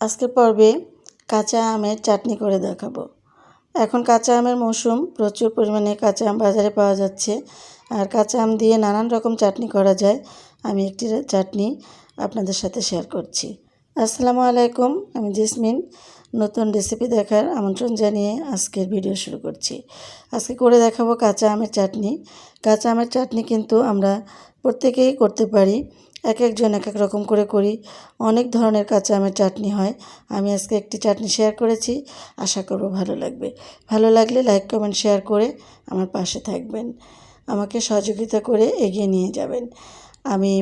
আজকের পর্বে কাঁচা আমের চাটনি করে দেখাবো। এখন কাঁচা আমের মৌসুম, প্রচুর পরিমাণে কাঁচা আম বাজারে পাওয়া যাচ্ছে আর কাঁচা আম দিয়ে নানান রকম চাটনি করা যায়। আমি একটি চাটনি আপনাদের সাথে শেয়ার করছি। আসসালামু আলাইকুম, আমি জেসমিন। নতুন রেসিপি দেখার আমন্ত্রণ জানিয়ে আজকের ভিডিও শুরু করছি। আজকে করে দেখাবো কাঁচা আমের চাটনি। কাঁচা আমের চাটনি কিন্তু আমরা প্রত্যেকেই করতে পারি। এক একজন এক এক রকম করে করি। অনেক ধরনের কাঁচা আমের চাটনি হয়। আমি আজকে একটি চাটনি শেয়ার করেছি। আশা করব ভালো লাগবে। ভালো লাগলে লাইক কমেন্ট শেয়ার করে আমার পাশে থাকবেন। আমাকে সহযোগিতা করে এগিয়ে নিয়ে যাবেন। আমি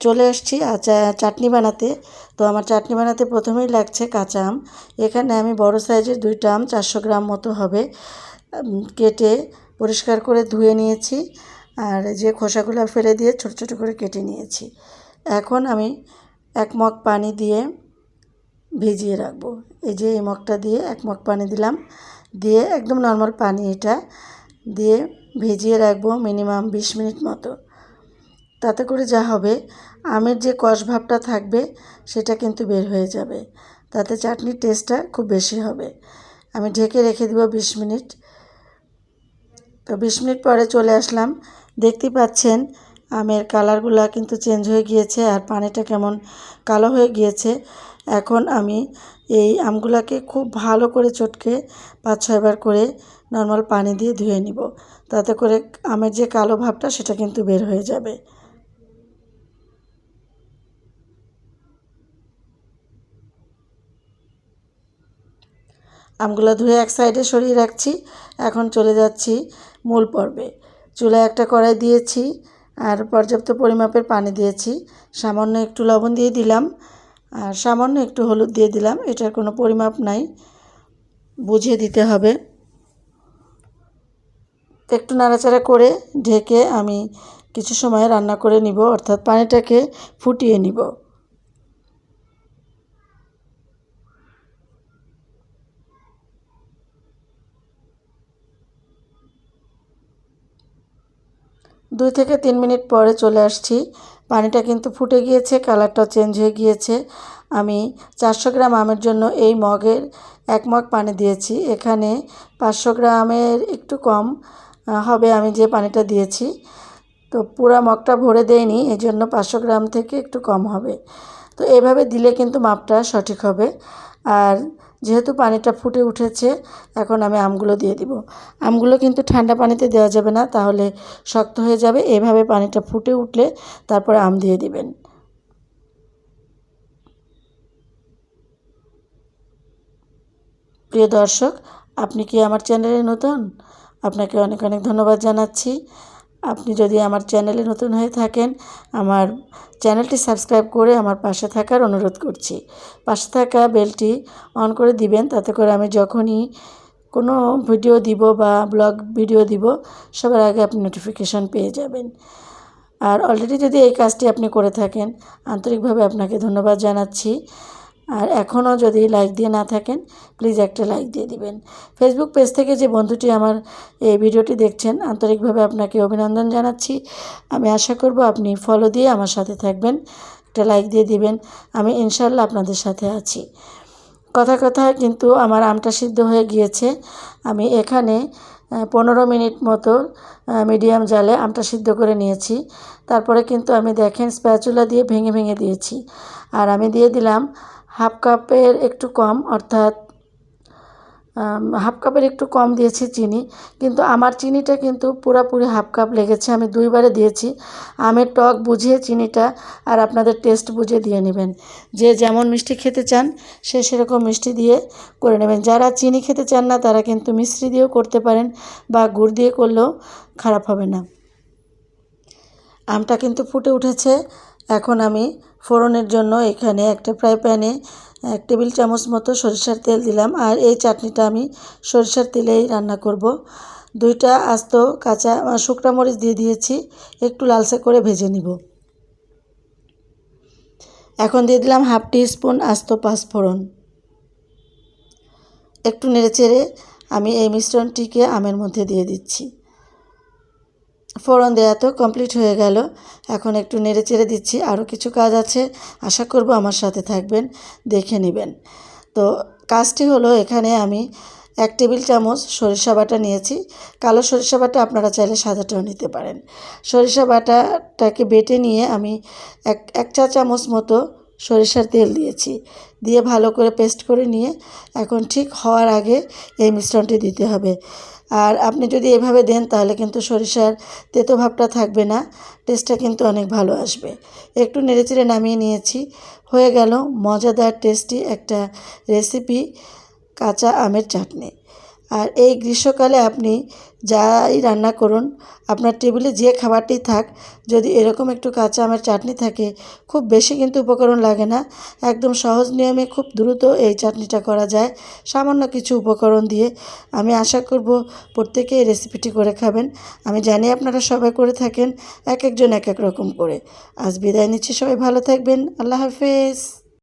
চলে আসছি আচা, চাটনি বানাতে। তো আমার চাটনি বানাতে প্রথমেই লাগছে কাঁচা আম। এখানে আমি বড় সাইজের দুইটা আম, চারশো গ্রাম মতো হবে। কেটে পরিষ্কার করে ধুয়ে নিয়েছি। আর যে খোসাগুলো ফেলে দিয়ে ছোট ছোট করে কেটে নিয়েছি। এখন আমি এক মগ পানি দিয়ে ভিজিয়ে রাখব। এই যে এই মগটা দিয়ে এক মগ পানি দিলাম। দিয়ে একদম নর্মাল পানি এটা দিয়ে ভিজিয়ে রাখব মিনিমাম বিশ মিনিট মতো। তাতে করে যা হবে, আমের যে কষ ভাবটা থাকবে সেটা কিন্তু বের হয়ে যাবে। তাতে চাটনির টেস্টটা খুব বেশি হবে। আমি ঢেকে রেখে দেবো বিশ মিনিট। তো বিশ মিনিট পরে চলে আসলাম দেখতে পাচ্ছেন, আমের কালারগুলো কিন্তু চেঞ্জ হয়ে গিয়েছে আর পানিটা কেমন কালো হয়ে গিয়েছে। এখন আমি এই আমগুলাকে খুব ভালো করে চটকে পাঁচ ছয়বার করে নর্মাল পানি দিয়ে ধুয়ে নিব। তাতে করে আমের যে কালো ভাবটা সেটা কিন্তু বের হয়ে যাবে। আমগুলো ধুয়ে এক সাইডে সরিয়ে রাখছি। এখন চলে যাচ্ছি মূল পর্বে। চুলায় একটা কড়াই দিয়েছি আর পর্যাপ্ত পরিমাপের পানি দিয়েছি। সামান্য একটু লবণ দিয়ে দিলাম আর সামান্য একটু হলুদ দিয়ে দিলাম। এটার কোনো পরিমাপ নাই, বুঝিয়ে দিতে হবে। একটু নাড়াচাড়া করে ঢেকে আমি কিছু সময় রান্না করে নিব, অর্থাৎ পানিটাকে ফুটিয়ে নিব। দুই থেকে তিন মিনিট পরে চলে আসছি। পানিটা কিন্তু ফুটে গিয়েছে কালারটা চেঞ্জ হয়ে গিয়েছে। আমি চারশো গ্রাম আমের জন্য এই মগের এক মগ পানি দিয়েছি। এখানে পাঁচশো গ্রামের একটু কম হবে আমি যে পানিটা দিয়েছি। তো পুরা মগটা ভরে দেয়নি এই জন্য পাঁচশো গ্রাম থেকে একটু কম হবে। তো এভাবে দিলে কিন্তু মাপটা সঠিক হবে। আর যেহেতু পানিটা ফুটে উঠেছে, এখন আমি আমগুলো দিয়ে দিব। আমগুলো কিন্তু ঠান্ডা পানিতে দেওয়া যাবে না, তাহলে শক্ত হয়ে যাবে। এভাবে পানিটা ফুটে উঠলে তারপরে আম দিয়ে দিবেন। প্রিয় দর্শক, আপনি কি আমার চ্যানেলে নতুন? আপনাকে অনেক অনেক ধন্যবাদ জানাচ্ছি। আপনি যদি আমার চ্যানেলে নতুন হয়ে থাকেন, আমার চ্যানেলটি সাবস্ক্রাইব করে আমার পাশে থাকার অনুরোধ করছি। পাশে থাকা বেলটি অন করে দিবেন, তাতে করে আমি যখনই কোনো ভিডিও দিব বা ব্লগ ভিডিও দিব, সবার আগে আপনি নোটিফিকেশান পেয়ে যাবেন। আর অলরেডি যদি এই কাজটি আপনি করে থাকেন, আন্তরিকভাবে আপনাকে ধন্যবাদ জানাচ্ছি। আর এখনও যদি লাইক দিয়ে না থাকেন প্লিজ একটা লাইক দিয়ে দিবেন। ফেসবুক পেজ থেকে যে বন্ধুটি আমার এই ভিডিওটি দেখছেন, আন্তরিকভাবে আপনাকে অভিনন্দন জানাচ্ছি। আমি আশা করব আপনি ফলো দিয়ে আমার সাথে থাকবেন, একটা লাইক দিয়ে দিবেন। আমি ইনশাল্লাহ আপনাদের সাথে আছি। কথা কথা কিন্তু আমার আমটা সিদ্ধ হয়ে গিয়েছে। আমি এখানে পনেরো মিনিট মতো মিডিয়াম জালে আমটা সিদ্ধ করে নিয়েছি। তারপরে কিন্তু আমি দেখেন স্প্যাচুলা দিয়ে ভেঙে ভেঙে দিয়েছি। আর আমি দিয়ে দিলাম হাফ কাপের একটু কম, অর্থাৎ হাফ কাপের একটু কম দিয়েছি চিনি, কিন্তু আমার চিনিটা কিন্তু পুরোপুরি হাফ কাপ লেগেছে, আমি দুইবারে দিয়েছি। আমের টক বুঝিয়ে চিনিটা আর আপনাদের টেস্ট বুঝে দিয়ে নেবেন। যে যেমন মিষ্টি খেতে চান, সে সেরকম মিষ্টি দিয়ে করে নেবেন। যারা চিনি খেতে চান না, তারা কিন্তু মিশ্রি দিয়েও করতে পারেন বা গুড় দিয়ে করলেও খারাপ হবে না। আমটা কিন্তু ফুটে উঠেছে, এখন আমি ফোড়নের জন্য এখানে একটা ফ্রাই প্যানে এক টেবিল চামচ মতো সরিষার তেল দিলাম। আর এই চাটনিটা আমি সরিষার তেলেই রান্না করব। দুইটা আস্ত কাঁচা শুকনো মরিচ দিয়ে দিয়েছি। একটু লালসে করে ভেজে নিব। এখন দিয়ে দিলাম হাফ টি স্পুন আস্ত পাঁচফোড়ন একটু নেড়েচেড়ে আমি এই মিশ্রণটিকে আমের মধ্যে দিয়ে দিচ্ছি। ফোড়ন দেওয়া তো কমপ্লিট হয়ে গেল। এখন একটু নেড়ে চেড়ে দিচ্ছি। আরও কিছু কাজ আছে। আশা করব আমার সাথে থাকবেন। দেখে নেবেন। তো কাজটি হলো এখানে আমি এক টেবিল চামচ সরিষা বাটা নিয়েছি। কালো সরিষা বাটা আপনারা চাইলে সাদাটাও নিতে পারেন। সরিষা বাটাটাকে বেটে নিয়ে আমি এক এক চা চামচ মতো সরিষার তেল দিয়েছি। দিয়ে ভালো করে পেস্ট করে নিয়ে এখন ঠিক হওয়ার আগে এই মিশ্রণটি দিতে হবে। আর আপনি যদি এভাবে দেন, তাহলে কিন্তু সরিষার তেতো ভাবটা থাকবে না। টেস্টটা কিন্তু অনেক ভালো আসবে। একটু নেড়েচেড়ে নামিয়ে নিয়েছি। হয়ে গেল মজাদার টেস্টি একটা রেসিপি কাঁচা আমের চাটনি। আর এই গ্রীষ্মকালে আপনি যাই রান্না করুন, আপনার টেবিলে যে খাবারটি থাক, যদি এরকম একটু কাঁচা আমের চাটনি থাকে, খুব বেশি কিন্তু উপকরণ লাগে না। একদম সহজ নিয়মে খুব দ্রুত এই চাটনিটা করা যায়। সামান্য কিছু উপকরণ দিয়ে আমি আশা করব প্রত্যেকে এই রেসিপিটি করে খাবেন। আমি জানি আপনারা সবাই করে থাকেন, এক একজন এক এক রকম করে। আজ বিদায় নিচ্ছি, সবাই ভালো থাকবেন। আল্লাহ হাফেজ।